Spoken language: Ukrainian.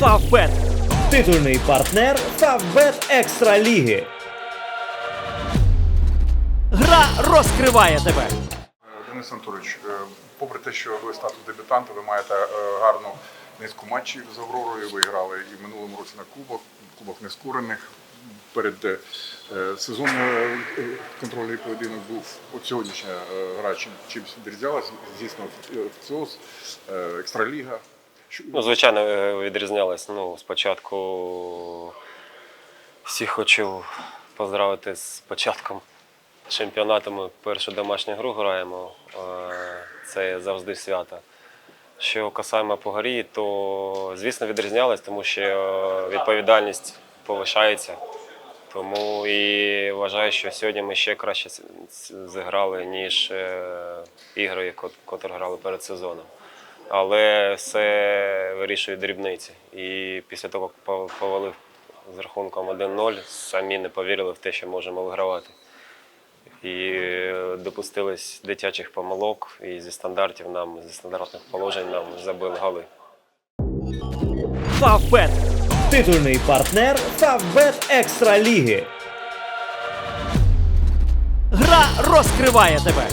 Фавбет. Титульний партнер Фавбет Екстра Ліги. Гра розкриває тебе. Денис Анатолійович, е, попри те, що ви статус дебютанта, ви маєте е, гарну низку матчів з Авророю. Ви грали і в минулому році на кубок, кубок нескорених. Перед е, сезонною е, контрольний поєдинок був от сьогоднішня гра чим чимось відрізнялась. Звісно, ФЦОС, екстраліга. Ну, звичайно, е, відрізнялось. Ну, спочатку всіх хочу поздравити з початком чемпіонату. Ми першу домашню гру граємо. Е, Це завжди свято. Що касаємо по горі, то звісно відрізнялось, тому що е, відповідальність повишається. Тому і вважаю, що сьогодні ми ще краще зіграли, ніж ігри, кот- котрі грали перед сезоном. Але все вирішує дрібниці. І після того, як пов- повалив з рахунком 1-0, самі не повірили в те, що можемо вигравати. І е, допустились дитячих помилок, і зі стандартів нам, зі стандартних положень нам забили голи. Фавбет. Титульний партнер Фавбет Екстра Ліги. Гра розкриває тебе.